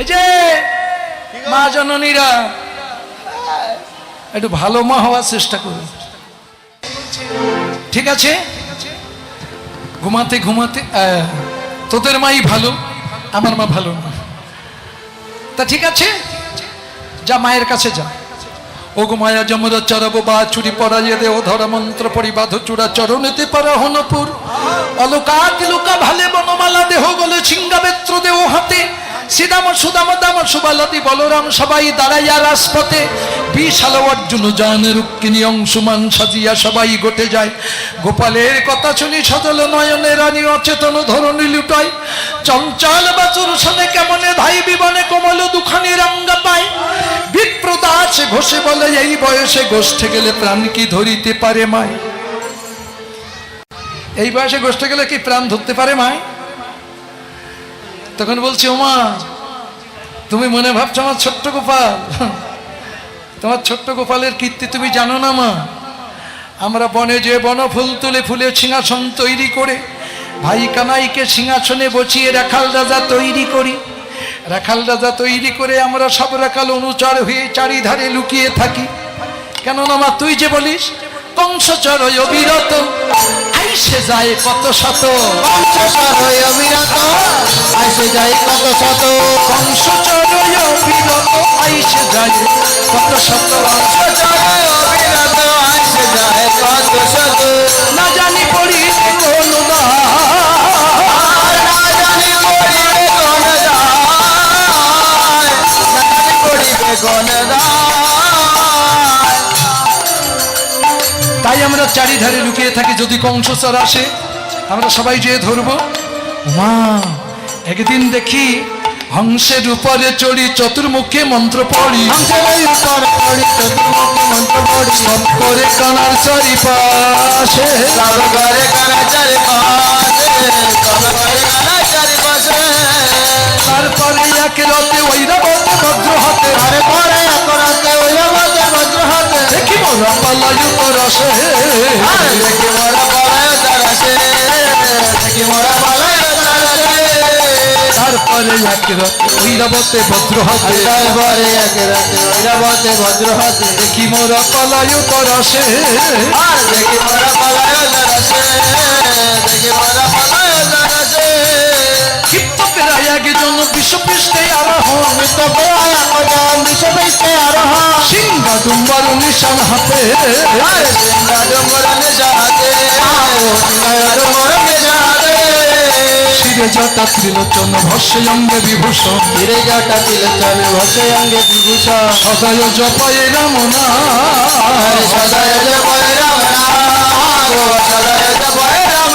এই যে, মা জননীরা, একটু ভালো মা হওয়ার চেষ্টা করুন। ঠিক আছে? ঘুমাতে ঘুমাতে তোদের মাই ভালো, আমার মা ভালো না। তা ঠিক আছে? যা, মায়ের কাছে যা। ও গো মায়া যমর চরব বা চুরি পরাইয়ে দেহ ধর মন্ত্র পরিবাধ চূড়া চরণেতে পারা হনপুর অলকাত লুকা ভালে বনমালা দেহ গলে সিংহাবেত্র দেহ হাতে। শ্রীদাম সুদাম দাম সুবালতি, বলরাম সবাই দাঁড়াইয়া রাজপথে। বিশাল অর্জুন, জান, রুক্মিণী, অংশুমান সাজিয়া সবাই গোটে যায়। গোপালের কথা শুনি সজল নয়নে রানী অচেতন ধরণী লুটায়। চঞ্চল বাচুর শোনে কেমনে ধাই বিবনে কোমল দুখানি রঙ্গা পায়। বিপ্রদাস ঘষে বলে, এই বয়সে গোষ্ঠে গেলে প্রাণ কি ধরিতে পারে মায়? এই বয়সে গোষ্ঠে গেলে কি প্রাণ ধরতে পারে মায়? তখন বলছি, ওমা, তুমি মনে ভাবছ আমার ছোট্ট গোপাল? তোমার ছোট্ট গোপালের কীর্তি তুমি জানো না, মা? আমরা বনে যে বন ফুল তুলে ফুলে সিংহাসন তৈরি করে, ভাই কানাইকে সিংহাসনে বসিয়ে রাখাল রাজা তৈরি করি। রাখাল রাজা তৈরি করে আমরা সব রাখাল অনুচার হয়ে চারিধারে লুকিয়ে থাকি। কেননা, মা, তুই যে বলিস কংসচর অবিরত। যায় কত শত? অবিরত। আসে যায় কত শত? কংসচর অবিরত। আইসে যায় কত শত? অবিরত। আসে যায় কত শত? না জানি পড়ি কোন তাই আমরা চারিধারে লুকিয়ে থাকি যদি কংসচর আসে আমরা সবাই যেয়ে ধরবো। মা একদিন দেখি হংসের উপরে চড়ি চতুর্মুখে মন্ত্র পড়ি। করে কানার কানা চারিপাশে তারপরে এক রতে ঐরাবত ভদ্র হাতে তারপরে একরাতে ঐরাবতে বজ্র হাতে দেখি মোরা পালায়ু রসে আর দেখি মোরা পালায় তারাসে দেখি মোরা পালায় তারাসে তারপরে এক রতে ঐরাবতে ভদ্র হাতে। তারপরে একরাতে ঐরাবতে বজ্র হাতে। দেখি মোরা পালায়ু রসে আর দেখি মোরা পালায় তারাসে দেখি মোরা পালায় তারাসে একজন বিশ্বপৃষ্ঠে আরোহণ তবে আয়াম বিশ্ববিষ্ণে আরোহ সিংহা ডুম্বার নিশান হাতে, সিংহা ডুমর নিশাতে, সিংহা ডুমর নিশাতে। শিরে জটা ত্রিলোচন ভস্য অঙ্গে বিভূষণ। সদয় জপয়ে রাম না, সদয় জয় রাম রাম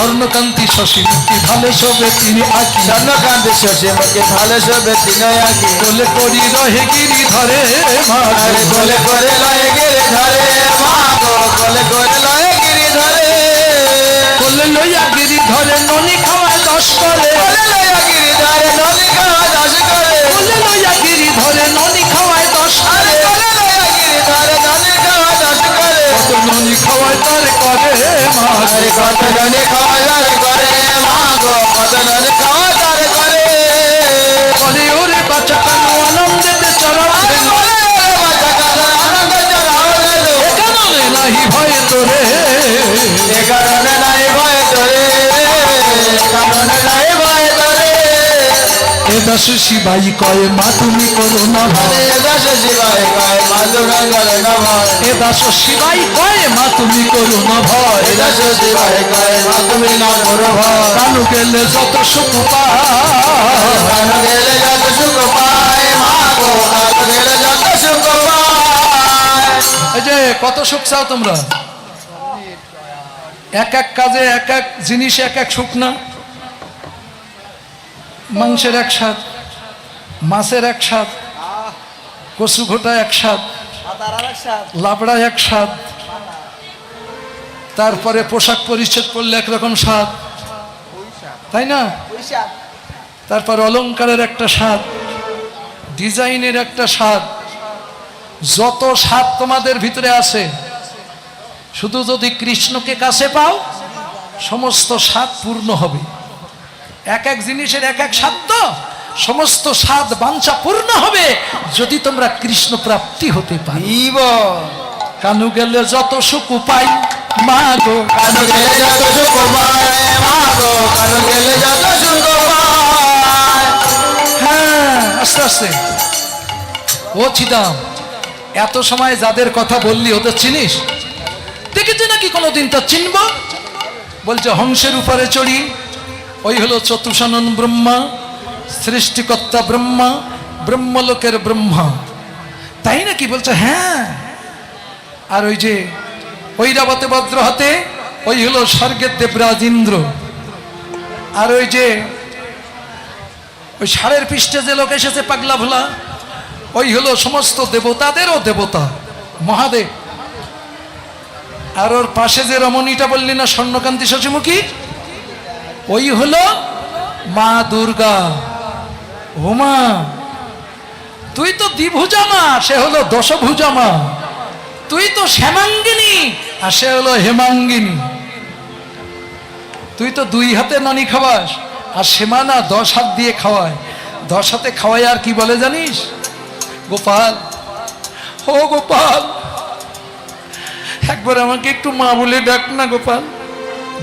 স্বর্ণকান্তি শশী মুক্তি ভালো শোভে তিনি আঁকি? চন্দ্রকান্তি শশী মুখে ভালো শোভে তিনয় আঁকি? কোলে করি রহে গিরি ধরে আরে কোলে করে লয়ে গিরি ধরে মা কোলে করে লয়ে গিরি ধরে কোলে লইয়া গিরি ধরে ননি খাওয়ায় দশ করে। কোলে লয়ে গিরি ধরে নদী খাওয়া দাস করে। কোলে লইয়া গিরি ধরে আরে কত নদী খাওয়া দাস করে মা গো কত নদী খাওয়া দাস করে বলে ওরে বাচ্চা কেন আনন্দেতে গেল কেন নাহি ভয় তোরে। কারণে নাই ভয় তোরে। কারণে নাই এ দাস শিবাই কয়ে মা তুমি করো না ভয় আরে দশ শিবায় গায় মাধু গঙ্গল নভয় এ দাস শিবাই কয়ে মা তুমি করো না ভয় না করো কানু গেলে যত সুখ পায়। কানু গেলে যত সুখ পায় মা গো কানু গেলে যত সুখ পায়। এই যে কত সুখ চাও তোমরা? এক এক কাজে এক এক জিনিস এক এক সুখ না? মাংসের এক স্বাদ, মাছের এক স্বাদ, কচু ঘোটা এক স্বাদ, লাবড়া এক স্বাদ। তারপরে পোশাক পরিচ্ছেদ করলে একরকম স্বাদ। তাই না? তারপর অলংকারের একটা স্বাদ, ডিজাইনের একটা স্বাদ। যত স্বাদ তোমাদের ভিতরে আছে, শুধু যদি কৃষ্ণকে কাছে পাও, সমস্ত স্বাদ পূর্ণ হবে। এক এক জিনিসের এক এক স্বাদ সমস্ত স্বাদ বাঞ্ছা পূর্ণ হবে যদি তোমরা কৃষ্ণ প্রাপ্তি হতে পারো। কানু গেলে যত সুখ পাই মা গো। কানু গেলে যত সুখ পায় মা কানু গেলে যত সুখ হ্যাঁ আস্তে আস্তে। ও চিদাম এত সময় যাদের কথা বললি ওদের চিনিস? দেখেছি নাকি কোনোদিন তা চিনব? বলছে হংসের উপরে চড়ি ওই হলো চতুষানন ব্রহ্মা, সৃষ্টিকর্তা ব্রহ্মা, ব্রহ্মলোকের ব্রহ্মা। তাই নাকি বলছে? হ্যাঁ। আর ওই যে ঐরাবতে বজ্র হাতে ওই হলো স্বর্গের দেবরাজ ইন্দ্র। আর ওই যে ওই ষাঁড়ের পৃষ্ঠে যে লোক এসেছে পাগলা ভোলা, ওই হলো সমস্ত দেবতাদেরও দেবতা, মহাদেব। আর ওর পাশে যে রমণীটা বললি না, স্বর্ণকান্তি শশীমুখী? ওই হলো মা দুর্গা। হোমা, তুই তো দ্বিভুজা মা সে হলো দশভুজা মা তুই তো শ্যামাঙ্গিনী, আর সে হলো হেমাঙ্গিনী। তুই তো দুই হাতে ননি খাওয়াস, আর সীমানা দশ হাত দিয়ে খাওয়ায়। দশ হাতে খাওয়ায় আর কি বলে জানিস? গোপাল, ও গোপাল, একবার আমাকে একটু মা বলে ডাক না গোপাল।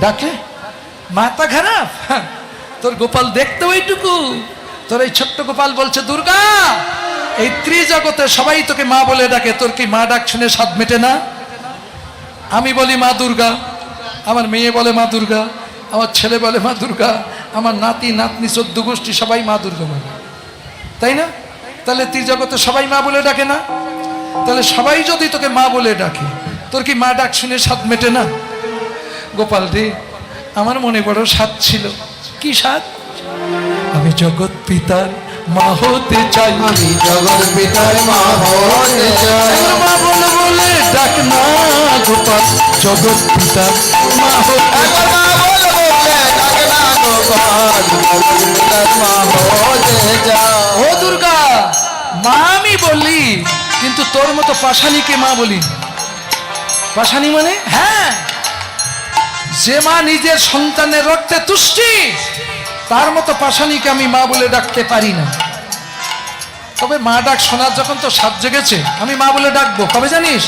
ডাকে? মাথা খারাপ? তোর গোপাল দেখতে ওইটুকু। তোর এই ছোট্ট গোপাল বলছে, দুর্গা, এই ত্রিজগতে সবাই তোকে মা বলে ডাকে। তোর কি মা ডাক শুনে স্বাদ মেটে না? আমি বলি, মা দুর্গা। আমার মেয়ে বলে, মা দুর্গা। আমার ছেলে বলে, মা দুর্গা। আমার নাতি, নাতনি, চোদ্দ গোষ্ঠী সবাই মা দুর্গা বলে। তাই না? তাহলে ত্রিজগতে সবাই মা বলে ডাকে না? তাহলে সবাই যদি তোকে মা বলে ডাকে, তোর কি মা ডাক শুনে স্বাদ মেটে না? গোপাল রে আমার মনে বড় স্বাদ ছিল। কি স্বাদ? আমি জগৎ পিতার মা হতে চাই। আমি জগৎ পিতার মা হতে চাই। মা বলে বলে ডাক না গোপাল। জগৎ পিতার মা হতে মা বলে বলে ডাকে না গোপাল। জগৎ পিতার মা হতে চাই। ও দুর্গা মা আমি বলি কিন্তু তোর মতো পাশানিকে মা বলি পাশানি মানে? হ্যাঁ। যে মা নিজের সন্তানের রক্তে তুষ্টি, তার মতো পাশানিকে আমি মা বলে ডাকতে পারি না। তবে মা ডাক শোনার যখন তো সাত জেগেছে, আমি মা বলে ডাকবো, কবে জানিস?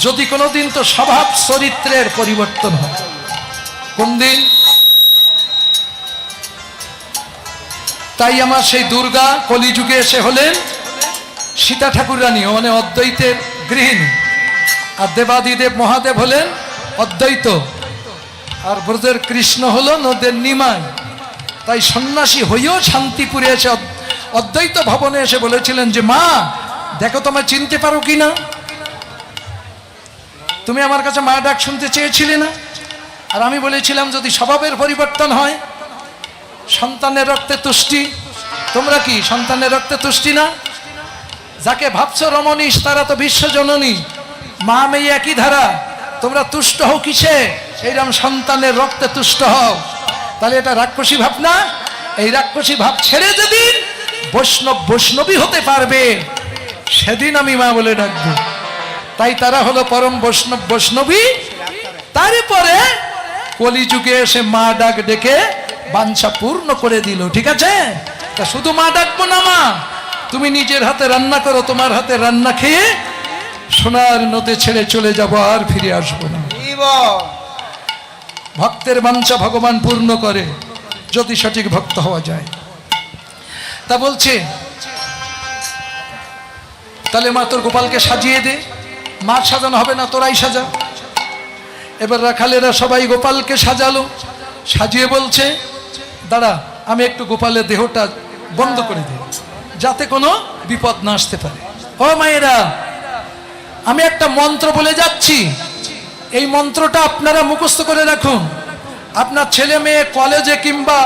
যদি কোনোদিন তো স্বভাব চরিত্রের পরিবর্তন হয়। কোন দিন? তাই আমার সেই দুর্গা কলিযুগে এসে হলেন সীতা ঠাকুর রানী মানে অদ্বৈতের গৃহিণী। আর দেবাদিদেব মহাদেব হলেন অদ্বৈত। আর ব্রজের কৃষ্ণ হলো নদের নিমাই। তাই সন্ন্যাসী হয়েও শান্তিপুরে এসে অদ্বৈত ভবনে এসে বলেছিলেন যে, মা, দেখো তোমায় চিনতে পারো কি না? তুমি আমার কাছে মা ডাক শুনতে চেয়েছিলে না? আর আমি বলেছিলাম, যদি স্বভাবের পরিবর্তন হয়, সন্তানের রক্তে তুষ্টি, তোমরা কি সন্তানের রক্তে তুষ্টি না? যাকে ভাবছ রমণীশ তারা তো বিশ্বজননী মা মেয়ে একই ধারা তোমরা তুষ্ট হও কিসে? এইরকম সন্তানের রক্তে তুষ্ট হও। তাহলে এটা রাক্ষসী ভাব না? এই রাক্ষসী ভাব ছেড়ে যেদিন বৈষ্ণব বৈষ্ণবী হতে পারবে, সেদিন আমি মা বলে ডাকবো। তাই তারা হলো পরম বৈষ্ণব বৈষ্ণবী। তারপরে কলিযুগে এসে মা ডাক ডেকে বাঞ্ছা পূর্ণ করে দিল, ঠিক আছে? তা শুধু মা ডাকবো না মা, তুমি নিজের হাতে রান্না করো, তোমার হাতে রান্না খেয়ে সোনার নদে ছেড়ে চলে যাব আর ফিরে আসব না। ভক্তের বাঞ্ছা ভগবান পূর্ণ করে যদি সঠিক ভক্ত হওয়া যায়। তা বলছে তাহলে মা তোর গোপালকে সাজিয়ে দে। মা সাজানো হবে না তোরাই সাজা। এবার রাখালেরা সবাই গোপালকে সাজালো। সাজিয়ে বলছে দাঁড়া আমি একটু গোপালের দেহটা বন্ধ করে দিই যাতে কোনো বিপদ না আসতে পারে। ও মায়েরা আমি একটা মন্ত্র বলে যাচ্ছি। এই মন্ত্রটা আপনারা মুখস্থ করে রাখুন। আপনার ছেলে মেয়ে, কলেজে কিংবা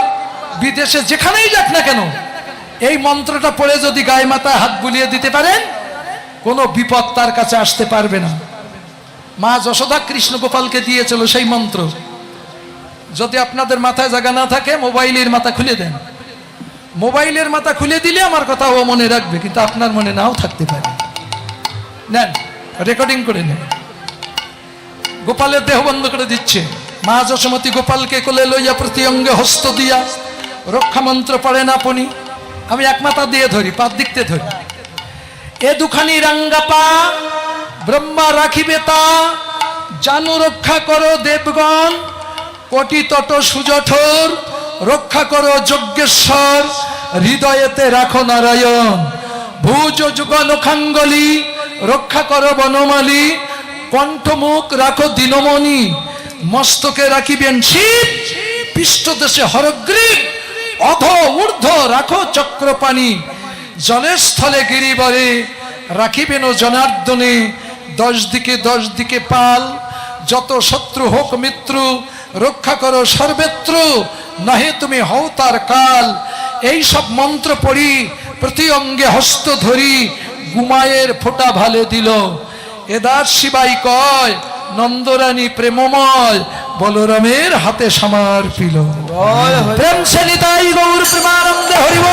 বিদেশে যেখানেই যাক না কেন, এই মন্ত্রটা পড়ে যদি গায়ে মাথায় হাত বুলিয়ে দিতে পারেন, কোনো বিপদ তার কাছে আসতে পারবে না। মা যশোদা কৃষ্ণ গোপালকে দিয়েছিল সেই মন্ত্র। যদি আপনাদের মাথায় জায়গা না থাকে, মোবাইলের মাথা খুলে দেন। মোবাইলের মাথা খুলে দিলে আমার কথা ও মনে রাখবে, কিন্তু আপনার মনে নাও থাকতে পারে। নেন। রেকর্ডিং করে নেন গোপালের দেহ বন্ধ করে দিচ্ছে। মা যশোমতী গোপালকে কোলে লইয়া প্রতি অঙ্গে হস্ত দিয়া, রক্ষা মন্ত্র পড়েন আপনি আমি এক মাথা দিয়ে ধরি পাত দিকতে ধরি। এ দুখানি রাঙ্গা পা, ব্রহ্মা রাখিবে তা। জানু রক্ষা করো দেবগণ, কোটি তট সুজঠোর। রক্ষা করো যজ্ঞেশ্বর, হৃদয়েতে রাখো নারায়ণ। ভুজ যুগল খাঙ্গলি রক্ষা করো বনমালী, কণ্ঠমুখ রাখো দিনমণি, মস্তকে রাখিবেন শিব, পৃষ্ঠদেশে হরগ্রীব, অধ ঊর্ধ্ব রাখো চক্রপাণি, জলের স্থলে গিরিবরে রাখিবেন ও জনার্দনে, দশ দিকে দশ দিকে পাল, যত শত্রু হোক মিত্র, রক্ষা করো সর্বেত্র, নহে তুমি হও তার কাল। এই সব মন্ত্র পড়ি, প্রতি অঙ্গে হস্ত ধরি গুমায়ের ফোটা ভালে দিল। এদার শিবাই কয় নন্দরানী প্রেমময় বলরামের হাতে সামার পিল প্রেম সেনিতাই গৌর প্রেমানন্দে হরিব।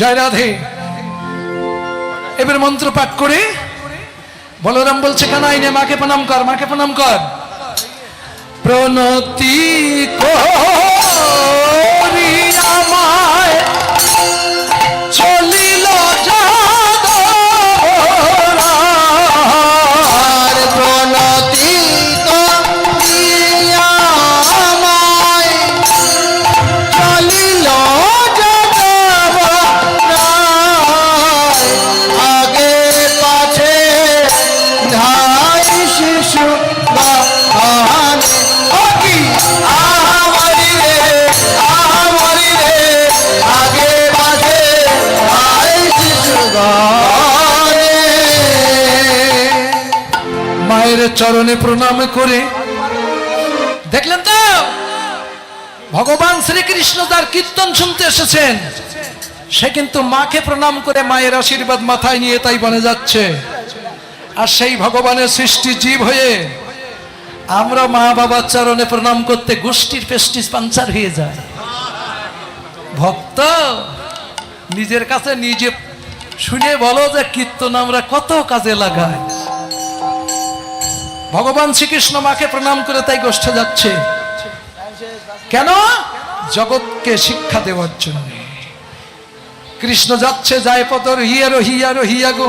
জয় রাধে। এবার মন্ত্র পাঠ করে বলরাম বলছে কানাই নে মাকে প্রণাম কর, মাকে প্রণাম কর। প্রণতি করি। মায়ের চরণে প্রণাম করে। দেখলেন তো? ভগবান শ্রীকৃষ্ণ তার কীর্তন শুনতে এসেছেন, সে কিন্তু মাকে প্রণাম করে মায়ের আশীর্বাদ মাথায় নিয়ে তাই বনে যাচ্ছে। আর সেই ভগবানের সৃষ্টি জীব হয়ে আমরা মা বাবার চরণে প্রণাম করতে গোষ্ঠীর পেস্টিস পাঞ্চার হয়ে যায়। ভক্ত নিজের কাছে নিজে শুনে বলো যে কীর্তন আমরা কত কাজে লাগাই। ভগবান শ্রীকৃষ্ণ মাকে প্রণাম করে তাই গোষ্ঠে যাচ্ছে। কেন? জগৎকে শিক্ষা দেওয়ার জন্য। কৃষ্ণ যাচ্ছে যায় পদ রহিয়া রহিয়া রহিয়া গো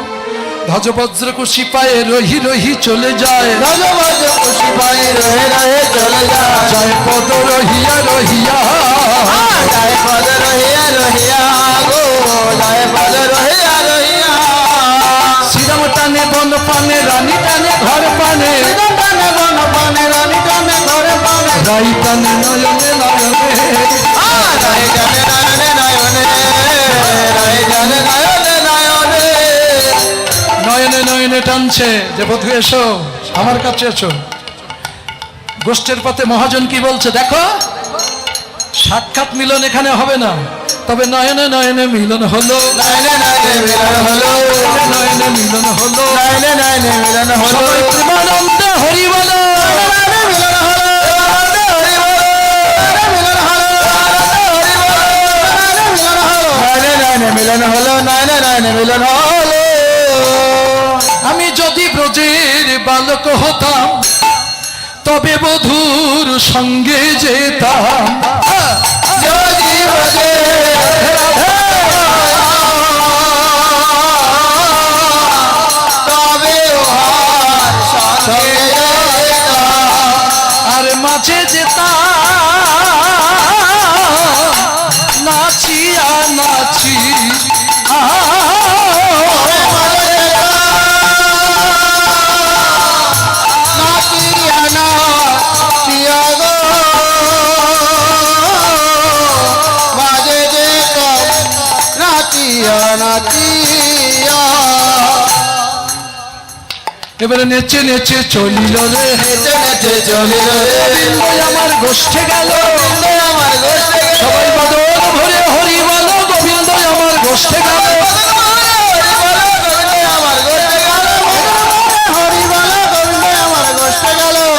ধ্বজ বজ্র কুশি পায়ে রহি রহি চলে যায়। রাজবাজ খুশি পাই রহে রহে চলে যায়। যায় পদ রহিয়া রহিয়া জয় পদ রহিয়া রহিয়া গো। জয় পদ রহিয়া টানছে যে বধু এসো, আমার কাছে এসো। গোষ্ঠের পথে মহাজন কি বলছে, দেখো, সাক্ষাৎ মিলন এখানে হবে না, তবে নয়নে নয়নে মিলন হলো। নয়নে নয়নে মিলন হতাম। তবে বধুর সঙ্গে যেতাম। এবারে নেচে নেচে চলিল রে। নেচে নেচে চলিল রে। আমার গোষ্ঠে গেল। আমার গোষ্ঠে গেল। সবাই বদল ভরে হরি বল গোবিন্দ আমার গোষ্ঠে গেল।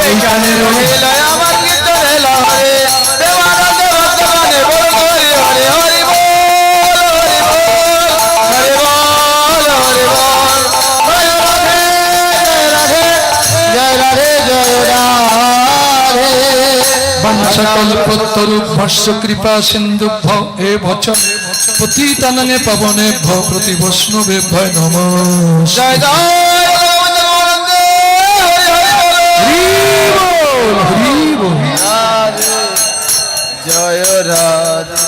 এই গানের বাঞ্ছকল্পতরু ভস্য কৃপা সিন্ধুভ্য এ ভচ পতিতাননে পাবনে ভ প্রতি বৈষ্ণবে ভয় নম জয় জয় হরি বল, হরি। জয় রাধে